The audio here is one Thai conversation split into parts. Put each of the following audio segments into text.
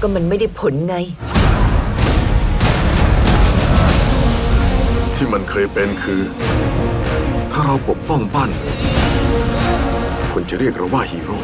ก็มันไม่ได้ผลไง ที่มันเคยเป็นคือ ถ้าเราปกป้องบ้านเมืองคนจะเรียกเราว่าฮีโร่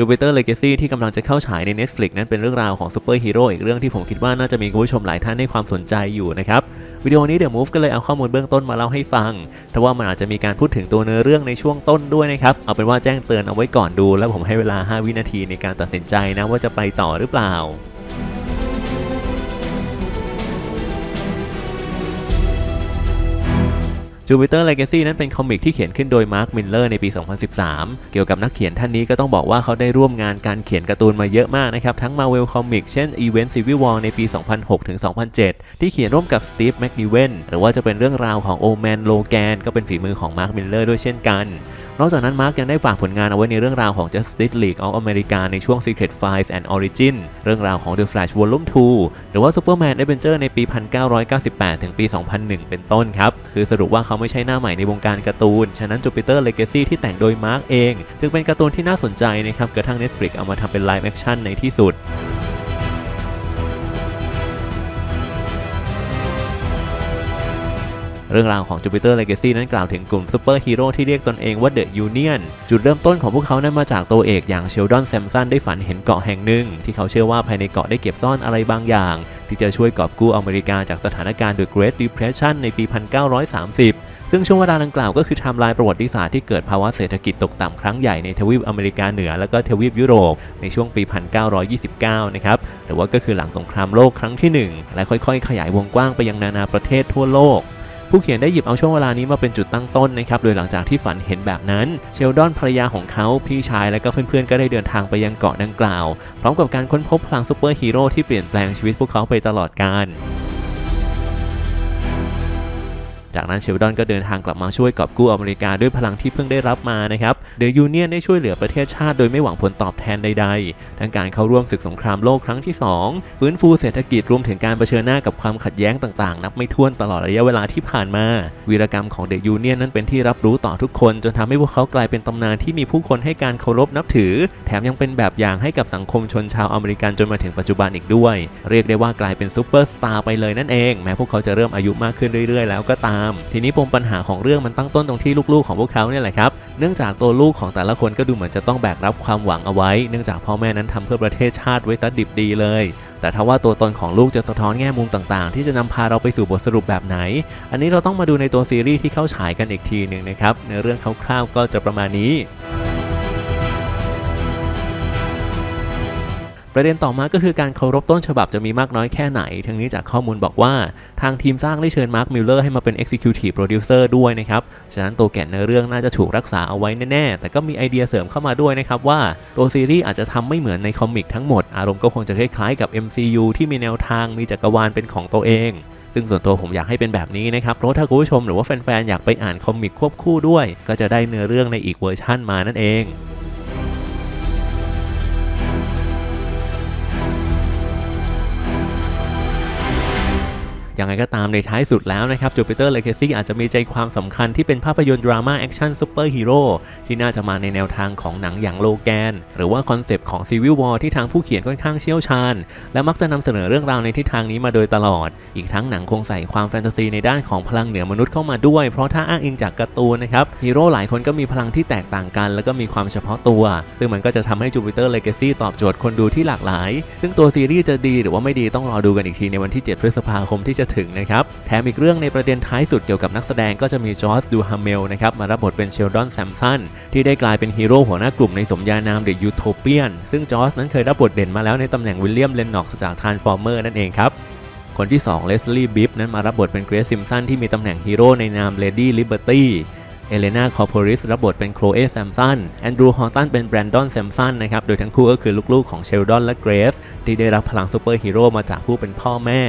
Jupiter Legacy ที่กำลังจะเข้าฉายใน Netflix นั้นเป็นเรื่องราวของซูเปอร์ฮีโร่อีกเรื่องที่ผมคิดว่าน่าจะมีคุณผู้ชมหลายท่านให้ความสนใจอยู่นะครับ วิดีโอนี้เดี๋ยวมูฟก็เลยเอาข้อมูลเบื้องต้นมาเล่าให้ฟังทว่ามันอาจจะมีการพูดถึงตัวเนื้อเรื่องในช่วงต้นด้วยนะครับ เอาเป็นว่าแจ้งเตือนเอาไว้ก่อนดู แล้วผมให้เวลา 5 วินาทีในการตัดสินใจนะว่าจะไปต่อหรือเปล่า Jupiter Legacy นั้นเป็นคอมิกที่เขียนขึ้นโดยมาร์คมิลเลอร์ในปี 2013 เกี่ยวกับนักเขียนท่านนี้ก็ต้องบอกว่าเขาได้ร่วมงานการเขียนการ์ตูนมาเยอะมากนะครับ ทั้ง Marvel Comics เช่น Event Civil War ในปี 2006 ถึง 2007 ที่เขียนร่วมกับ Steve McNiven หรือว่าจะเป็นเรื่องราวของ Old Man Logan ก็เป็นฝีมือของมาร์คมิลเลอร์ด้วยเช่นกันนอกจากนั้นมาร์กยังได้ฝากผลงานเอาไว้ในเรื่องราวของ Justice League of America ในช่วง Secret Files and Origin เรื่องราวของ The Flash Volume 2 หรือว่า Superman Adventure ในปี 1998 ถึงปี 2001 เป็นต้นครับ คือสรุปว่าเขาไม่ใช่หน้าใหม่ในวงการการ์ตูน ฉะนั้น Jupiter Legacy ที่แต่งโดยมาร์กเอง จึงเป็นการ์ตูนที่น่าสนใจนะครับกระทั่ง Netflix เอามาทำเป็น Live Action ในที่สุดเรื่องราวของ Jupiter Legacy นั้นกล่าวถึงกลุ่มซูเปอร์ฮีโร่ที่เรียกตนเองว่า The Union จุดเริ่มต้นของพวกเขานั้นมาจากตัวเอกอย่างเชลดอนแซมสันได้ฝันเห็นเกาะแห่งหนึ่ง ที่เขาเชื่อว่าภายในเกาะได้เก็บซ่อนอะไรบางอย่าง ที่จะช่วยกอบกู้อเมริกาจากสถานการณ์ The Great Depression ในปี 1930 ซึ่งช่วงเวลาดังกล่าวก็คือไทม์ไลน์ประวัติศาสตร์ที่เกิดภาวะเศรษฐกิจตกต่ำครั้งใหญ่ในทวีปอเมริกาเหนือและก็ทวีปยุโรปในช่วงปี 1929 นะครับหรือว่าก็คือหลังสงครามโลกครั้งที่ 1 และค่อยๆ ขยายวงกว้างไปยังนานาประเทศทั่วโลกผู้เขียนได้หยิบเอาช่วงเวลานี้มาเป็นจุดตั้งต้นนะครับ โดยหลังจากที่ฝันเห็นแบบนั้น เชลดอนภรรยาของเขาพี่ชายและก็เพื่อนๆ ก็ได้เดินทางไปยังเกาะดังกล่าว พร้อมกับการค้นพบพลังซูเปอร์ฮีโร่ที่เปลี่ยนแปลงชีวิตพวกเขาไปตลอดกาล จากนั้นเชลดอนก็เดินทางกลับมาช่วยกอบกู้อเมริกาด้วยพลังที่เพิ่งได้รับมานะครับเดอะยูเนียนได้ช่วยเหลือประเทศชาติโดยไม่หวังผลตอบแทนใดๆ ทั้งการเข้าร่วมศึกสงครามโลกครั้งที่ 2 ฟื้นฟูเศรษฐกิจรวมถึงการเผชิญหน้ากับความขัดแย้งต่างๆ นับไม่ถ้วนตลอดระยะเวลาที่ผ่านมา วีรกรรมของเดอะยูเนียนนั้นเป็นที่รับรู้ต่อทุกคน จนทำให้พวกเขากลายเป็นตำนานที่มีผู้คนให้การเคารพนับถือ แถมยังเป็นแบบอย่างให้กับสังคมชนชาวอเมริกันจนมาถึงปัจจุบันอีกด้วย เรียกได้ว่ากลายเป็นซูเปอร์สตาร์ไปเลยนั่นเอง แม้พวกเขาจะเริ่มอายุมากขึ้นเรื่อยๆ แล้วก็ตามทีนี้ปมปัญหาของเรื่องมันตั้งต้นตรงที่ลูกๆของพวกเขาเนี่ยแหละครับ เนื่องจากตัวลูกของแต่ละคนก็ดูเหมือนจะต้องแบกรับความหวังเอาไว้ เนื่องจากพ่อแม่นั้นทำเพื่อประเทศชาติไว้ซะดิบดีเลย แต่ถ้าว่าตัวตนของลูกจะสะท้อนแง่มุมต่างๆ ที่จะนำพาเราไปสู่บทสรุปแบบไหน อันนี้เราต้องมาดูในตัวซีรีส์ที่เข้าฉายกันอีกทีหนึ่งนะครับในเรื่องคร่าวๆก็จะประมาณนี้ ประเด็นต่อมาก็คือการเคารพต้นฉบับจะมีมากน้อยแค่ไหน ทั้งนี้จากข้อมูลบอกว่าทางทีมสร้างได้เชิญมาร์คมิลเลอร์ให้มาเป็น Executive Producer ด้วยนะครับ ฉะนั้นตัวแก่นในอเรื่องน่าจะถูกรักษาเอาไว้แน่ๆ แต่ก็มีไอเดียเสริมเข้ามาด้วยนะครับว่าตัวซีรีส์อาจจะทำไม่เหมือนในคอมิกทั้งหมด อารมณ์ก็คงจะคล้ายๆกับ MCU ที่มีแนวทางมีจักรวาลเป็นของตัวเองซึ่งส่วนตัวผมอยากให้เป็นแบบนี้นะครับ เพราะถ้าคุณผู้ชมหรือว่าแฟนๆ อยากไปอ่านคอมิกควบคู่ด้วย ก็จะได้เนื้อเรื่องในอีกเวอร์ชั่นมานั่นเอง ยังไงก็ตามในท้ายสุดแล้วนะครับ Jupiter Legacy อาจจะมีใจความสำคัญที่เป็นภาพยนตร์ดราม่าแอคชั่นซูเปอร์ฮีโร่ที่น่าจะมาในแนวทางของหนังอย่างโลแกน หรือว่าคอนเซปต์ของ Civil War ที่ทางผู้เขียนค่อนข้างเชี่ยวชาญ และมักจะนำเสนอเรื่องราวในทิศทางนี้มาโดยตลอด อีกทั้งหนังคงใส่ความแฟนตาซีในด้านของพลังเหนือมนุษย์เข้ามาด้วย เพราะถ้าอ้างอิงจากการ์ตูนนะครับฮีโร่หลายคนก็มีพลังที่แตกต่างกัน แล้วก็มีความเฉพาะตัว ซึ่งมันก็จะทำให้ Jupiter Legacy ตอบโจทย์คนดูที่หลากหลาย ซึ่งตัวซีรีส์จะดีหรือว่าไม่ดีต้องรอดูกันอีกทีในวันที่ 7 พฤษภาคมที่จะถึงนะครับแถมอีกเรื่องในประเด็นท้ายสุดเกี่ยวกับนักแสดงก็จะมีจอร์จดูฮาเมลนะครับมารับบทเป็นเชลดอนแซมสันที่ได้กลายเป็นฮีโร่หัวหน้ากลุ่มในสมญานามเดอะยูโทเปียนซึ่งจอร์จนั้นเคยรับบทเด่นมาแล้วในตำแหน่งวิลเลียมเลนน็อกซ์จากทานฟอร์เมอร์นั่นเองครับคนที่2เลสลีย์บิฟนั้นมารับบทเป็นเกรซซิมสันที่มีตำแหน่งฮีโร่ในนามเลดี้ลิเบอร์ตี้ เอเลนาคอร์พอริสรับบทเป็นโคลเอแซมสัน แอนดรูฮอตตันเป็นแบรนดอนแซมสันนะครับ โดยทั้งคู่ก็คือลูกๆของเชลดอนและเกรฟที่ได้รับพลังซูเปอร์ฮีโร่มาจากผู้เป็นพ่อแม่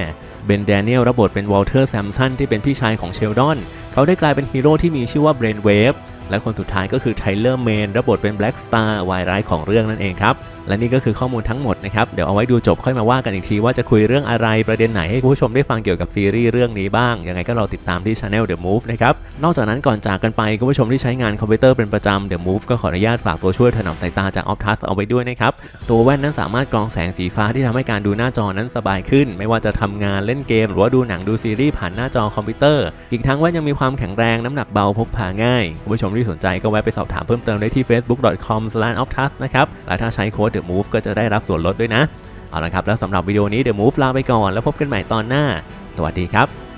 เบนแดเนียลรับบทเป็นวอลเตอร์แซมสันที่เป็นพี่ชายของเชลดอน เขาได้กลายเป็นฮีโร่ที่มีชื่อว่าเบรนเวฟ และคนสุดท้ายก็คือไทเลอร์เมนรับบทเป็นแบล็กสตาร์วายร้ายของเรื่องนั่นเองครับ และนี่ก็คือข้อมูลทั้งหมดนะครับ เดี๋ยวเอาไว้ดูจบค่อยมาว่ากันอีกทีว่าจะคุยเรื่องอะไรประเด็นไหนให้ผู้ชมได้ฟังเกี่ยวกับซีรีส์เรื่องนี้บ้าง ยังไงก็รอติดตามที่ Channel The Move นะครับ นอกจากนั้นก่อนจากกันไปคุณผู้ชมที่ใช้งานคอมพิวเตอร์เป็นประจำ The Move ก็ขออนุญาตฝากตัวช่วยถนอมสายตาจาก Optus เอาไว้ด้วยนะครับ ตัวแว่นนั้นสามารถกรองแสงสีฟ้าที่ทำให้การดูหน้าจอนั้นสบายขึ้น ไม่ว่าจะทำงานเล่นเกม หรือว่าดูหนังดูซีรีส์ผ่านหน้าจอคอมพิวเตอร์ อีกทั้งแว่นยังมีความแข็งแรงน้ำหนักเบาพกพาง่ายคุณผู้ชมที่สนใจก็แวะไปสอบถามเพิ่มเติมได้ที่ facebook.com/optus นะครับ และถ้าใช้โค้ด The Move ก็จะได้รับส่วนลดด้วยนะ เอาละครับ แล้วสำหรับวิดีโอนี้ The Move ลาไปก่อน แล้วพบกันใหม่ตอนหน้า สวัสดีครับ